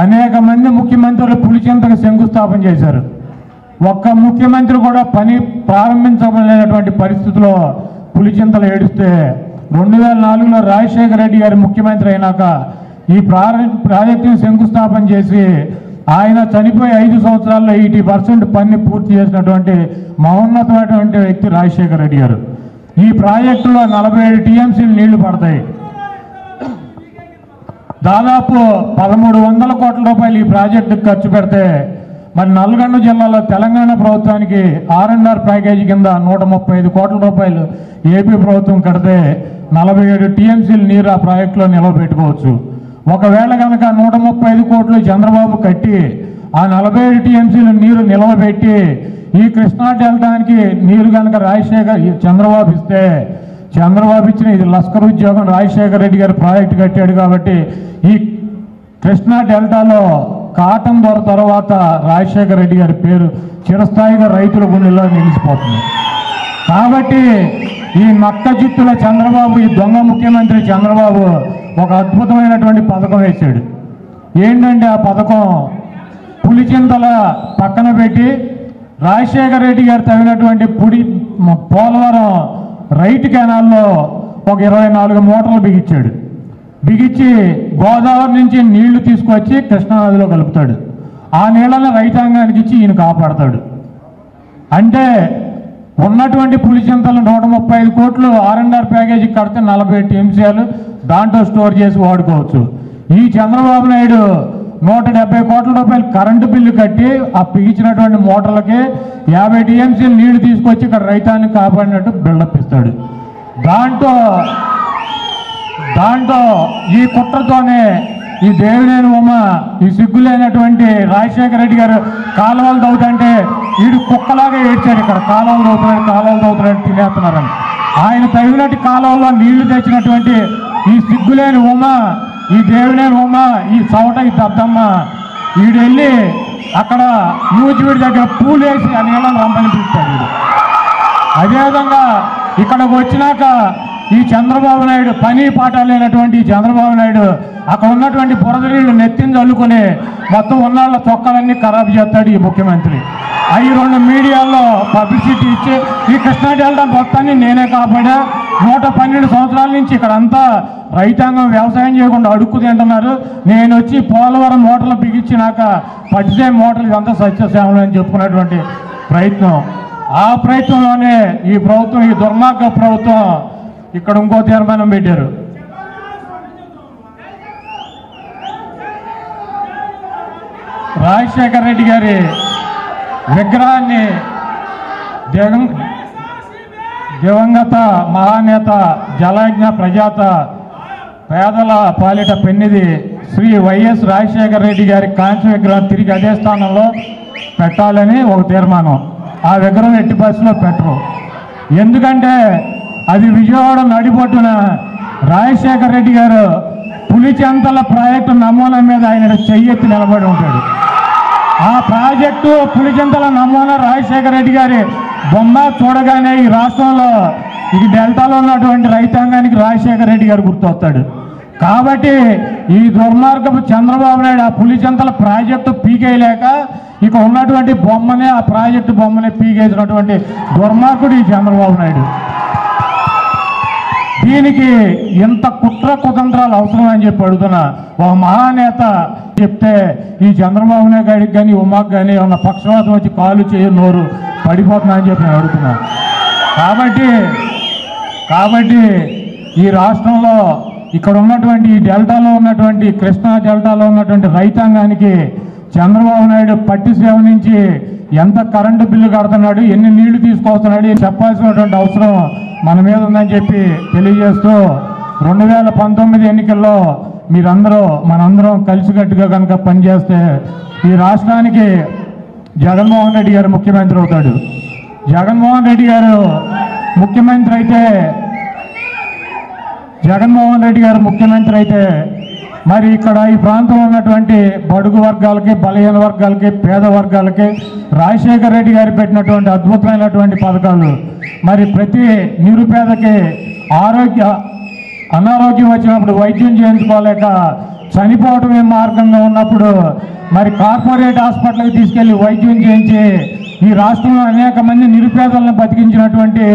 అనేక మంది ముఖ్యమంత్రులు పులిచింతకు శంకుస్థాపన చేశారు. ఒక్క ముఖ్యమంత్రి కూడా పని ప్రారంభించలేనటువంటి పరిస్థితిలో పులిచింతలు ఏడిస్తే రెండు వేల నాలుగులో రాజశేఖర రెడ్డి గారు ముఖ్యమంత్రి అయినాక ఈ ప్రాజెక్టును శంకుస్థాపన చేసి ఆయన చనిపోయి ఐదు సంవత్సరాల్లో ఎయిటీ పర్సెంట్ పని పూర్తి చేసినటువంటి మహోన్నతమైనటువంటి వ్యక్తి రాజశేఖర రెడ్డి గారు. ఈ ప్రాజెక్టులో నలభై ఏడు టీఎంసీలు నీళ్ళు పడతాయి. దాదాపు పదమూడు వందల కోట్ల రూపాయలు ఈ ప్రాజెక్టుకు ఖర్చు పెడితే మరి నల్గొండ జిల్లాలో తెలంగాణ ప్రభుత్వానికి ఆర్ఎన్ఆర్ ప్యాకేజీ కింద నూట ముప్పై ఐదు కోట్ల రూపాయలు ఏపీ ప్రభుత్వం కడితే నలభై ఏడు టీఎంసీలు నీరు ఆ ప్రాజెక్టులో నిలవబెట్టుకోవచ్చు. ఒకవేళ కనుక నూట ముప్పై ఐదు కోట్లు చంద్రబాబు కట్టి ఆ నలభై ఏడు టీఎంసీలు నీరు నిలవబెట్టి ఈ కృష్ణా డెల్టానికి నీరు కనుక రాజశేఖర్ చంద్రబాబు ఇస్తే చంద్రబాబు ఇచ్చిన ఇది లష్కర్ ఉద్యోగం. రాజశేఖర రెడ్డి గారు ప్రాజెక్టు కట్టాడు కాబట్టి ఈ కృష్ణా డెల్టాలో కాటన్ దొర తర్వాత రాజశేఖర రెడ్డి గారి పేరు చిరస్థాయిగా రైతుల గుండెల్లో నిలిచిపోతుంది. కాబట్టి ఈ నక్క జిత్తుల చంద్రబాబు ఈ దొంగ ముఖ్యమంత్రి చంద్రబాబు ఒక అద్భుతమైనటువంటి పథకం వేశాడు. ఏంటంటే ఆ పథకం పులిచింతల పక్కన పెట్టి రాజశేఖర రెడ్డి గారు తగినటువంటి పుడి పోలవరం రైట్ కెనాల్లో ఒక ఇరవై నాలుగు మోటార్లు బిగించాడు. బిగించి గోదావరి నుంచి నీళ్ళు తీసుకొచ్చి కృష్ణానదిలో కలుపుతాడు. ఆ నీళ్ళని రైతాంగానికి ఇచ్చి ఈయన కాపాడతాడు. అంటే ఉన్నటువంటి పులిచింతలు నూట ముప్పై ఐదు కోట్లు ఆర్ఎన్ఆర్ ప్యాకేజీకి ప్యాకేజీ కడితే నలభై టీఎంసీలు దాంట్లో స్టోర్ చేసి వాడుకోవచ్చు. ఈ చంద్రబాబు నాయుడు నూట డెబ్బై కోట్ల రూపాయలు కరెంటు బిల్లు కట్టి ఆ పిగిచినటువంటి మోటార్లకి యాభై టీఎంసీలు నీళ్ళు తీసుకొచ్చి ఇక్కడ రైతాన్ని కాపాడినట్టు బిల్డప్ ఇస్తాడు. దాంట్లో దాంట్లో ఈ కుట్రతోనే ఈ దేవినేని ఉమ ఈ సిగ్గులేనటువంటి రాజశేఖర రెడ్డి గారు కాలువలు తవ్వుతుంటే వీడు కుక్కలాగా ఏడ్చాడు ఇక్కడ. కాలువలు తవ్వుతున్నాడు కాలువలు తవ్వుతున్నాడు తినేస్తున్నారని ఆయన తగినట్టు కాలువల్లో నీళ్ళు తెచ్చినటువంటి ఈ సిగ్గులేని ఉమా ఈ దేవుడే ఉమ ఈ సవట ఈ దద్దమ్మ. వీడెళ్ళి అక్కడ నూజివీడి దగ్గర పూలు వేసి ఆ నీళ్ళని రంపని పిలుస్తాడు వీడు అదేవిధంగా ఇక్కడికి వచ్చినాక ఈ చంద్రబాబు నాయుడు పని పాట లేనటువంటి చంద్రబాబు నాయుడు అక్కడ ఉన్నటువంటి బురద నీళ్ళు నెత్తిని చల్లుకుని మొత్తం ఉన్నాళ్ళ చొక్కాలన్నీ ఖరాబ్ చేస్తాడు ఈ ముఖ్యమంత్రి. అవి రెండు మీడియాల్లో పబ్లిసిటీ ఇచ్చి ఈ కృష్ణా డెల్టా మొత్తాన్ని నేనే కాపాడా? నూట పన్నెండు సంవత్సరాల నుంచి ఇక్కడ అంతా రైతాంగం వ్యవసాయం చేయకుండా అడుక్కు తింటున్నారు నేను వచ్చి పోలవరం మోటార్లు బిగించినాక పట్టిసే మోటార్లు ఇదంతా సత్యసేవలు అని చెప్పుకున్నటువంటి ప్రయత్నం. ఆ ప్రయత్నంలోనే ఈ ప్రభుత్వం ఈ దుర్మార్గ ప్రభుత్వం ఇక్కడ ఇంకో తీర్మానం పెట్టారు. రాజశేఖర రెడ్డి గారి విగ్రహాన్ని దివం దివంగత మహానేత జలజ్ఞ ప్రజాత పేదల పాలిట పెన్నిది శ్రీ వైఎస్ రాజశేఖర రెడ్డి గారి కాంస్య విగ్రహం తిరిగి అదే స్థానంలో పెట్టాలని ఒక తీర్మానం. ఆ విగ్రహం ఎట్టి బస్సులో పెట్టరు. ఎందుకంటే అది విజయవాడ నడిపొట్టున రాజశేఖర రెడ్డి గారు పులిచెంతల ప్రాజెక్టు నమూనా మీద ఆయన చెయ్యెత్తి నిలబడి ఉంటాడు. ఆ ప్రాజెక్టు పులిచెంతల నమూనా రాజశేఖర రెడ్డి గారి బొమ్మ చూడగానే ఈ రాష్ట్రంలో ఇది డెల్టాలో ఉన్నటువంటి రైతాంగానికి రాజశేఖర రెడ్డి గారు గుర్తొస్తాడు. కాబట్టి ఈ దుర్మార్గపు చంద్రబాబు నాయుడు ఆ పులిచంతల ప్రాజెక్టు పీకేయలేక ఇక ఉన్నటువంటి బొమ్మనే ఆ ప్రాజెక్టు బొమ్మనే పీకేసినటువంటి దుర్మార్గుడు ఈ చంద్రబాబు నాయుడు. దీనికి ఇంత కుట్ర కుతంత్రాలు అవసరం అని చెప్పి అడుగుతున్నా ఒక మహానేత చెప్తే ఈ చంద్రబాబు నాయుడు గారికి కానీ ఉమాకు కానీ ఉన్న పక్షవాతం వచ్చి కాలు చేయ నోరు పడిపోతున్నా అని చెప్పి నేను అడుగుతున్నా. కాబట్టి కాబట్టి ఈ రాష్ట్రంలో ఇక్కడ ఉన్నటువంటి ఈ డెల్టాలో ఉన్నటువంటి కృష్ణా డెల్టాలో ఉన్నటువంటి రైతాంగానికి చంద్రబాబు నాయుడు పట్టి సేవ నుంచి ఎంత కరెంటు బిల్లు కడుతున్నాడు ఎన్ని నీళ్ళు తీసుకొస్తున్నాడు చెప్పాల్సినటువంటి అవసరం మన మీద ఉందని చెప్పి తెలియజేస్తూ రెండు వేల పంతొమ్మిది ఎన్నికల్లో మీరందరూ మనందరం కలిసికట్టుగా కనుక పనిచేస్తే ఈ రాష్ట్రానికి జగన్మోహన్ రెడ్డి గారు ముఖ్యమంత్రి అవుతాడు. జగన్మోహన్ రెడ్డి గారు ముఖ్యమంత్రి అయితే జగన్మోహన్ రెడ్డి గారు ముఖ్యమంత్రి అయితే మరి ఇక్కడ ఈ ప్రాంతంలో ఉన్నటువంటి బడుగు వర్గాలకి బలహీన వర్గాలకి పేద వర్గాలకి రాజశేఖర రెడ్డి గారు పెట్టినటువంటి అద్భుతమైనటువంటి పథకాలు. మరి ప్రతి నిరుపేదకి ఆరోగ్య అనారోగ్యం వచ్చినప్పుడు వైద్యం చేయించుకోలేక చనిపోవటమే మార్గంగా ఉన్నప్పుడు మరి కార్పొరేట్ హాస్పిటల్కి తీసుకెళ్ళి వైద్యం చేయించి ఈ రాష్ట్రంలో అనేక మంది నిరుపేదలను బతికించినటువంటి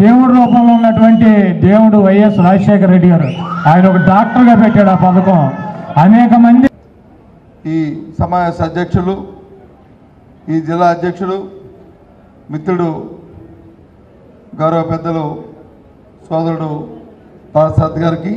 దేవుడి రూపంలో ఉన్నటువంటి దేవుడు వైఎస్ రాజశేఖర రెడ్డి గారు. ఆయన ఒక డాక్టర్గా పెట్టాడు ఆ పథకం. అనేక మంది ఈ సమావేశ అధ్యక్షులు ఈ జిల్లా అధ్యక్షుడు మిత్రుడు గౌరవ పెద్దలు సోదరుడు పార్సాద్ గారికి